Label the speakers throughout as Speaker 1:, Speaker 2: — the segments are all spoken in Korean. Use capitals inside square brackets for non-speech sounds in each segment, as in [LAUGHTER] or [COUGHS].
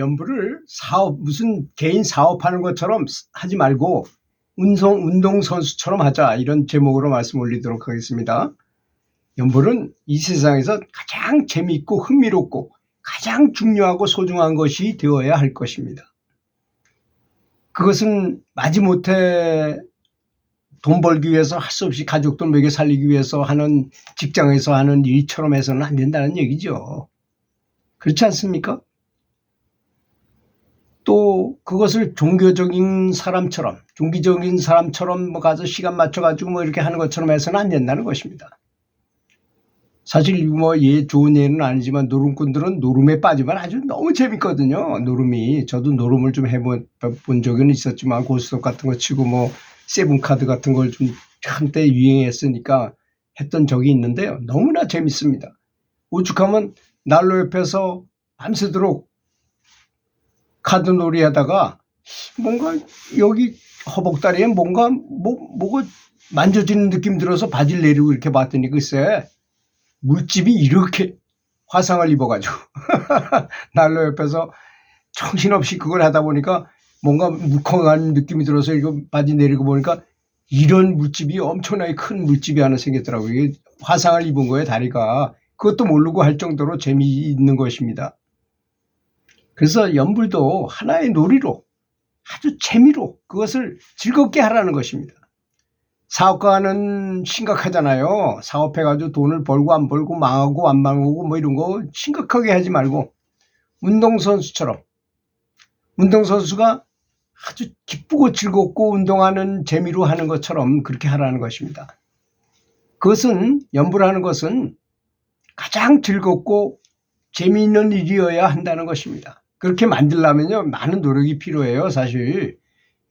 Speaker 1: 연부를 사업 무슨 개인 사업하는 것처럼 하지 말고 운동 운동 선수처럼 하자 이런 제목으로 말씀 올리도록 하겠습니다. 연불은 이 세상에서 가장 재미있고 흥미롭고 가장 중요하고 소중한 것이 되어야 할 것입니다. 그것은 마지못해 돈 벌기 위해서 할 수 없이 가족들 먹여 살리기 위해서 하는 직장에서 하는 일처럼 해서는 안 된다는 얘기죠. 그렇지 않습니까? 또 그것을 종교적인 사람처럼 종기적인 사람처럼 뭐 가서 시간 맞춰가지고 뭐 이렇게 하는 것처럼 해서는 안 된다는 것입니다. 사실 뭐얘 좋은 예는 아니지만 노름꾼들은 노름에 빠지면 아주 너무 재밌거든요. 노름이 저도 노름을 좀 해본 본 적은 있었지만 고스톱 같은 거 치고 뭐 세븐카드 같은 걸 좀 한때 유행했으니까 했던 적이 있는데요. 너무나 재밌습니다. 오죽하면 난로 옆에서 밤새도록 카드 놀이 하다가 뭔가 여기 허벅다리에 뭔가 뭐, 뭐가 만져지는 느낌 들어서 바지를 내리고 이렇게 봤더니 글쎄 물집이 이렇게 화상을 입어가지고 [LAUGHS] 난로 옆에서 정신없이 그걸 하다 보니까 뭔가 물컹한 느낌이 들어서 이거 바지 내리고 보니까 이런 물집이 엄청나게 큰 물집이 하나 생겼더라고요. 이게 화상을 입은 거예요, 다리가. 그것도 모르고 할 정도로 재미있는 것입니다. 그래서 연불도 하나의 놀이로 아주 재미로 그것을 즐겁게 하라는 것입니다. 사업가는 심각하잖아요. 사업해가지고 돈을 벌고 안 벌고 망하고 안 망하고 뭐 이런 거 심각하게 하지 말고 운동선수처럼 운동선수가 아주 기쁘고 즐겁고 운동하는 재미로 하는 것처럼 그렇게 하라는 것입니다. 그것은 연불하는 것은 가장 즐겁고 재미있는 일이어야 한다는 것입니다. 그렇게 만들려면요 많은 노력이 필요해요 사실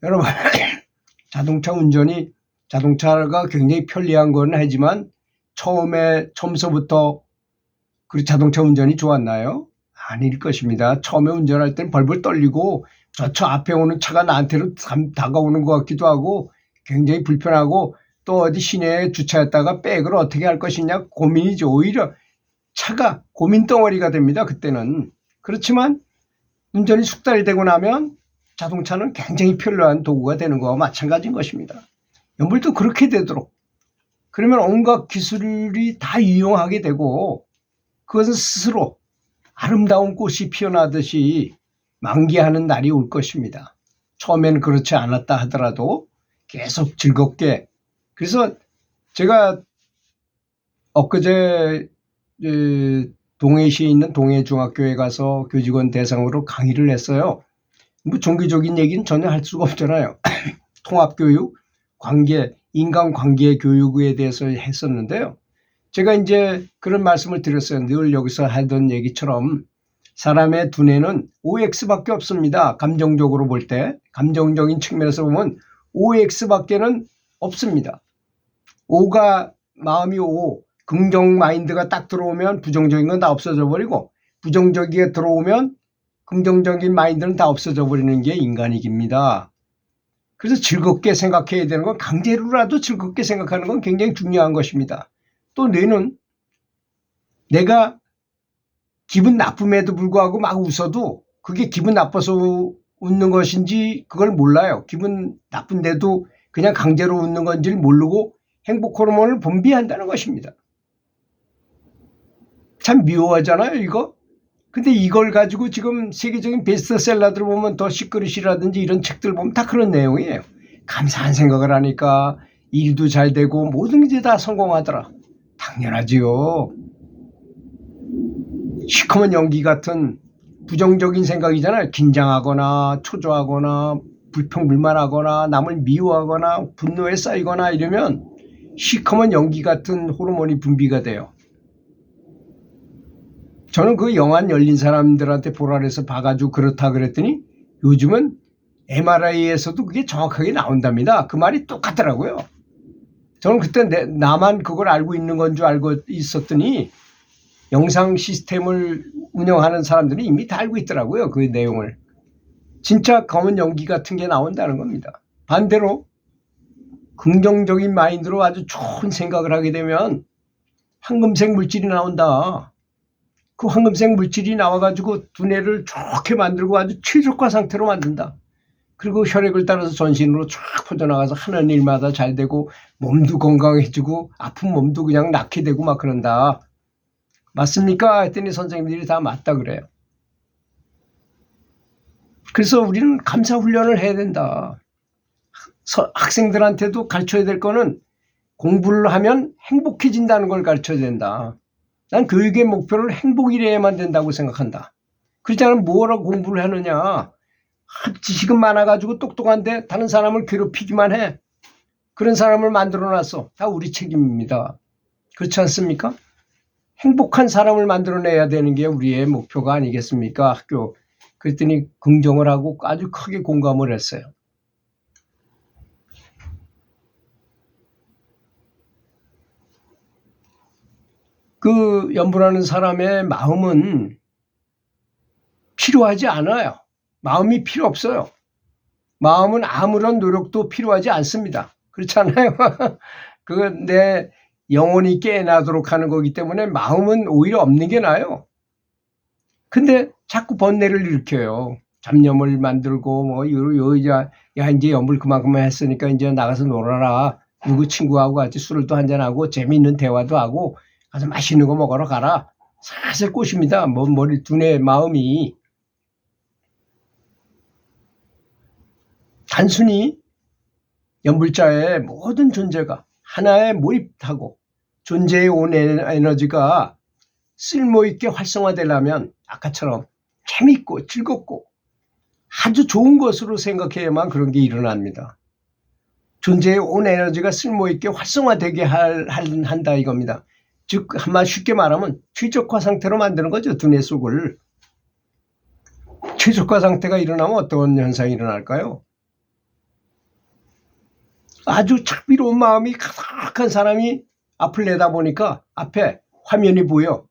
Speaker 1: 여러분 [COUGHS] 자동차 운전이 자동차가 굉장히 편리한 건 하지만 처음에 처음서부터 그 자동차 운전이 좋았나요? 아닐 것입니다. 처음에 운전할 때는 벌벌 떨리고 저, 저 앞에 오는 차가 나한테로 다가오는 것 같기도 하고 굉장히 불편하고 또 어디 시내에 주차했다가 백을 어떻게 할 것이냐 고민이죠. 오히려 차가 고민 덩어리가 됩니다. 그때는. 그렇지만 운전이 숙달이 되고 나면 자동차는 굉장히 편리한 도구가 되는 거와 마찬가지인 것입니다. 연불도 그렇게 되도록 그러면 온갖 기술이 다 이용하게 되고 그것은 스스로 아름다운 꽃이 피어나듯이 만개하는 날이 올 것입니다. 처음에는 그렇지 않았다 하더라도 계속 즐겁게 그래서 제가 엊그제 동해시에 있는 동해중학교에 가서 교직원 대상으로 강의를 했어요. 뭐 종교적인 얘기는 전혀 할 수가 없잖아요. [COUGHS] 통합교육, 관계, 인간관계 교육에 대해서 했었는데요. 제가 이제 그런 말씀을 드렸어요. 늘 여기서 하던 얘기처럼 사람의 두뇌는 OX밖에 없습니다. 감정적으로 볼 때, 감정적인 측면에서 보면 OX밖에는 없습니다. O가 마음이 O, 긍정 마인드가 딱 들어오면 부정적인 건 다 없어져 버리고 부정적이게 들어오면 긍정적인 마인드는 다 없어져 버리는 게 인간이깁니다. 그래서 즐겁게 생각해야 되는 건 강제로라도 즐겁게 생각하는 건 굉장히 중요한 것입니다. 또 뇌는 내가 기분 나쁨에도 불구하고 막 웃어도 그게 기분 나빠서 웃는 것인지 그걸 몰라요. 기분 나쁜데도 그냥 강제로 웃는 건지를 모르고 행복 호르몬을 분비한다는 것입니다. 참 묘하잖아요, 이거? 근데 이걸 가지고 지금 세계적인 베스트셀러들 보면 더 시끄러시라든지 이런 책들 보면 다 그런 내용이에요. 감사한 생각을 하니까 일도 잘 되고 모든 게 다 성공하더라. 당연하지요. 시커먼 연기 같은 부정적인 생각이잖아요. 긴장하거나 초조하거나 불평불만하거나 남을 미워하거나 분노에 쌓이거나 이러면 시커먼 연기 같은 호르몬이 분비가 돼요. 저는 그 영안 열린 사람들한테 보라해서 봐가지고 그렇다 그랬더니 요즘은 MRI에서도 그게 정확하게 나온답니다. 그 말이 똑같더라고요. 저는 그때 내, 나만 그걸 알고 있는 건 줄 알고 있었더니 영상 시스템을 운영하는 사람들이 이미 다 알고 있더라고요. 그 내용을. 진짜 검은 연기 같은 게 나온다는 겁니다. 반대로 긍정적인 마인드로 아주 좋은 생각을 하게 되면 황금색 물질이 나온다. 그 황금색 물질이 나와가지고 두뇌를 좋게 만들고 아주 최적화 상태로 만든다. 그리고 혈액을 따라서 전신으로 쫙 퍼져나가서 하는 일마다 잘 되고 몸도 건강해지고 아픈 몸도 그냥 낫게 되고 막 그런다. 맞습니까? 했더니 선생님들이 다 맞다 그래요. 그래서 우리는 감사 훈련을 해야 된다. 서- 학생들한테도 가르쳐야 될 거는 공부를 하면 행복해진다는 걸 가르쳐야 된다. 난 교육의 목표를 행복이래야만 된다고 생각한다. 그렇지 않으면 뭐하러 공부를 하느냐. 아, 지식은 많아가지고 똑똑한데 다른 사람을 괴롭히기만 해. 그런 사람을 만들어 놨어. 다 우리 책임입니다. 그렇지 않습니까? 행복한 사람을 만들어내야 되는 게 우리의 목표가 아니겠습니까? 학교. 그랬더니 긍정을 하고 아주 크게 공감을 했어요. 그 연불하는 사람의 마음은 필요하지 않아요. 마음이 필요 없어요. 마음은 아무런 노력도 필요하지 않습니다. 그렇잖아요. [LAUGHS] 그건 내 영혼이 깨어나도록 하는 거기 때문에 마음은 오히려 없는 게 나아요. 근데 자꾸 번뇌를 일으켜요. 잡념을 만들고 뭐 요, 여자 야 이제 연불 그만 그만 했으니까 이제 나가서 놀아라. 누구 친구하고 같이 또 한잔하고 재미있는 대화도 하고 가서 맛있는 거 먹으러 가라. 사슬 꽃입니다. 뭐 머리 두뇌 마음이 단순히 연불자의 모든 존재가 하나에 몰입하고 존재의 온 에너지가 쓸모있게 활성화되려면 아까처럼 재밌고 즐겁고 아주 좋은 것으로 생각해야만 그런 게 일어납니다. 존재의 온 에너지가 쓸모있게 활성화되게 할, 할- 한다 이겁니다. 즉 한마디 쉽게 말하면 최적화 상태로 만드는 거죠 두뇌 속을. 최적화 상태가 일어나면 어떤 현상이 일어날까요? 아주 착비로운 마음이 가득한 사람이 앞을 내다보니까 앞에 화면이 보여.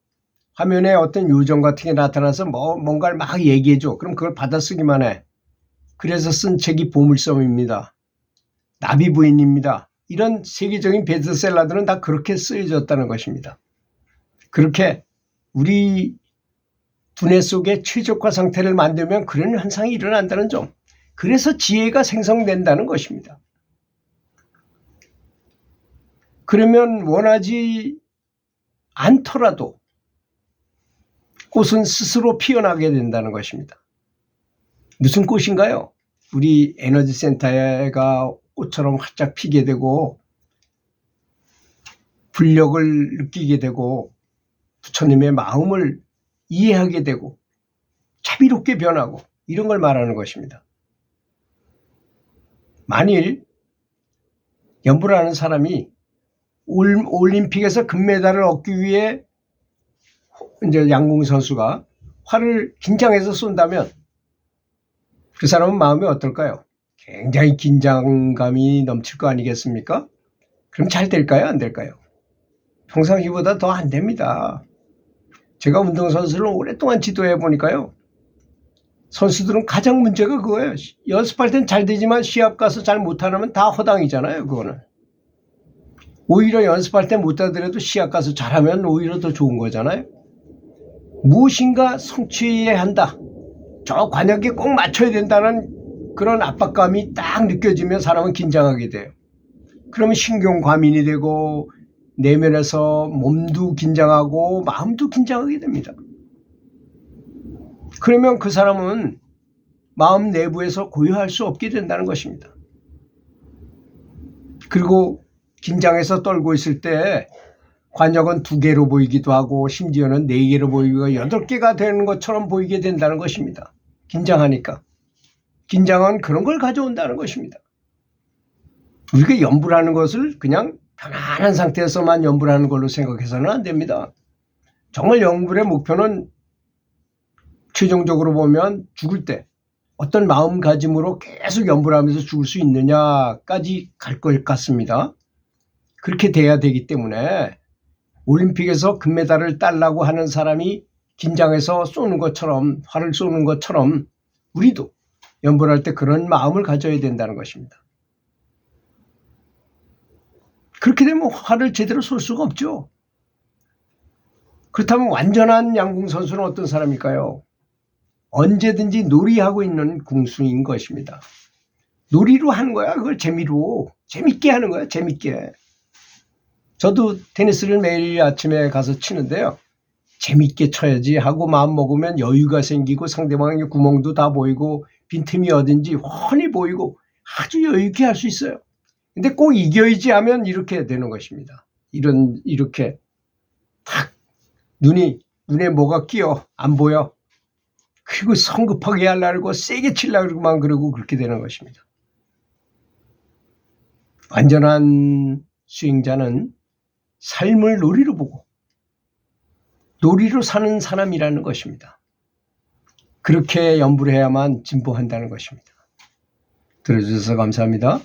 Speaker 1: 화면에 어떤 요정 같은 게 나타나서 뭐 뭔가를 막 얘기해줘. 그럼 그걸 받아쓰기만 해. 그래서 쓴 책이 보물섬입니다. 나비 부인입니다 이런 세계적인 베스트셀러들은 다 그렇게 쓰여졌다는 것입니다. 그렇게 우리 두뇌 속의 최적화 상태를 만들면 그런 현상이 일어난다는 점. 그래서 지혜가 생성된다는 것입니다. 그러면 원하지 않더라도 꽃은 스스로 피어나게 된다는 것입니다. 무슨 꽃인가요? 우리 에너지 센터가 꽃처럼 활짝 피게 되고 불력을 느끼게 되고 부처님의 마음을 이해하게 되고 자비롭게 변하고 이런 걸 말하는 것입니다. 만일 연불하는 사람이 올- 올림픽에서 금메달을 얻기 위해 이제 양궁 선수가 활을 긴장해서 쏜다면 그 사람은 마음이 어떨까요? 굉장히 긴장감이 넘칠 거 아니겠습니까? 그럼 잘 될까요? 안 될까요? 평상시보다 더 안 됩니다. 제가 운동선수를 오랫동안 지도해 보니까요. 선수들은 가장 문제가 그거예요. 시- 연습할 땐 잘 되지만 시합 가서 잘 못하면 다 허당이잖아요. 그거는. 오히려 연습할 때 못하더라도 시합 가서 잘하면 오히려 더 좋은 거잖아요. 무엇인가 성취해야 한다. 저 관역에 꼭 맞춰야 된다는 그런 압박감이 딱 느껴지면 사람은 긴장하게 돼요. 그러면 신경 과민이 되고 내면에서 몸도 긴장하고 마음도 긴장하게 됩니다. 그러면 그 사람은 마음 내부에서 고요할 수 없게 된다는 것입니다. 그리고 긴장해서 떨고 있을 때 관역은 두 개로 보이기도 하고 심지어는 네 개로 보이고 여덟 개가 되는 것처럼 보이게 된다는 것입니다. 긴장하니까. 긴장은 그런 걸 가져온다는 것입니다. 우리가 연불하는 것을 그냥 편안한 상태에서만 연불하는 걸로 생각해서는 안 됩니다. 정말 연불의 목표는 최종적으로 보면 죽을 때 어떤 마음가짐으로 계속 연불하면서 죽을 수 있느냐까지 갈 것 같습니다. 그렇게 돼야 되기 때문에 올림픽에서 금메달을 따려고 하는 사람이 긴장해서 쏘는 것처럼 활을 쏘는 것처럼 우리도 연불할 때 그런 마음을 가져야 된다는 것입니다. 그렇게 되면 활을 제대로 쏠 수가 없죠. 그렇다면 완전한 양궁 선수는 어떤 사람일까요? 언제든지 놀이하고 있는 궁수인 것입니다. 놀이로 하는 거야. 그걸 재미로. 재밌게 하는 거야. 재밌게. 저도 테니스를 매일 아침에 가서 치는데요. 재밌게 쳐야지 하고 마음 먹으면 여유가 생기고 상대방의 구멍도 다 보이고 빈틈이 어딘지 훤히 보이고 아주 여유 있게 할 수 있어요. 근데 꼭 이겨야지 하면 이렇게 되는 것입니다. 이런 이렇게 탁 눈이 눈에 뭐가 끼어 안 보여. 그리고 성급하게 하려고 세게 치려고만 그러고 그렇게 되는 것입니다. 완전한 수행자는 삶을 놀이로 보고 놀이로 사는 사람이라는 것입니다. 그렇게 연부를 해야만 진보한다는 것입니다. 들어주셔서 감사합니다.